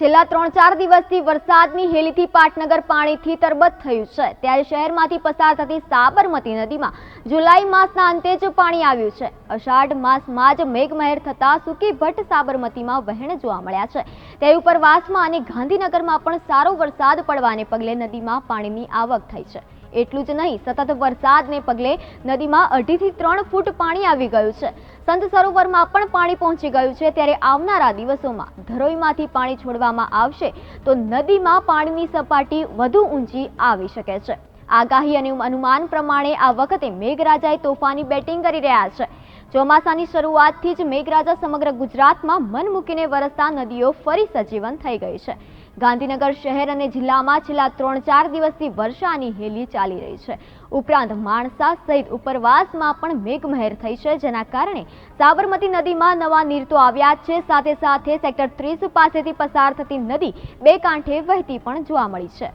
છેલ્લા ત્રણ ચાર દિવસથી વરસાદની હેલીથી પાટનગર પાણીથી તરબત થયું છે. ત્યારે શહેરમાંથી પસાર થતી સાબરમતી નદીમાં જુલાઈ માસના અંતે જ પાણી આવ્યું છે. અષાઢ માસમાં જ મેઘમહેર થતાં સુકી ભટ્ટ સાબરમતીમાં વહેણ જોવા મળ્યા છે. તે ઉપરવાસમાં અને ગાંધીનગરમાં પણ સારો વરસાદ પડવાને પગલે નદીમાં પાણીની આવક થઈ છે. એટલું જ નહીં, સતત વરસાદને પગલે નદીમાં અઢીથી ત્રણ ફૂટ પાણી આવી ગયું છે. સંત સરોવરમાં પણ પાણી પહોંચી ગયું છે. ત્યારે આવનારા દિવસોમાં ધરોઈમાંથી પાણી છોડવામાં આવશે તો નદીમાં પાણીની સપાટી વધુ ઊંચી આવી શકે છે. આગાહી અને અનુમાન પ્રમાણે આ વખતે મેઘરાજાએ તોફાની બેટિંગ કરી રહ્યા છે. ચોમાસાની શરૂઆતથી જ મેઘરાજા સમગ્ર ગુજરાતમાં મન મૂકીને વરસતા નદીઓ ફરી સજીવન થઈ ગઈ છે. ગાંધીનગર શહેર અને જિલ્લામાં છેલ્લા ત્રણ ચાર દિવસથી વર્ષાની હેલી ચાલી રહી છે. ઉપરાંત માણસા સહિત ઉપરવાસમાં પણ મેઘમહેર થઈ છે, જેના કારણે સાબરમતી નદીમાં નવા નીર તો આવ્યા છે. સાથે સાથે સેક્ટર ત્રીસ પાસેથી પસાર થતી નદી બે કાંઠે વહેતી પણ જોવા મળી છે.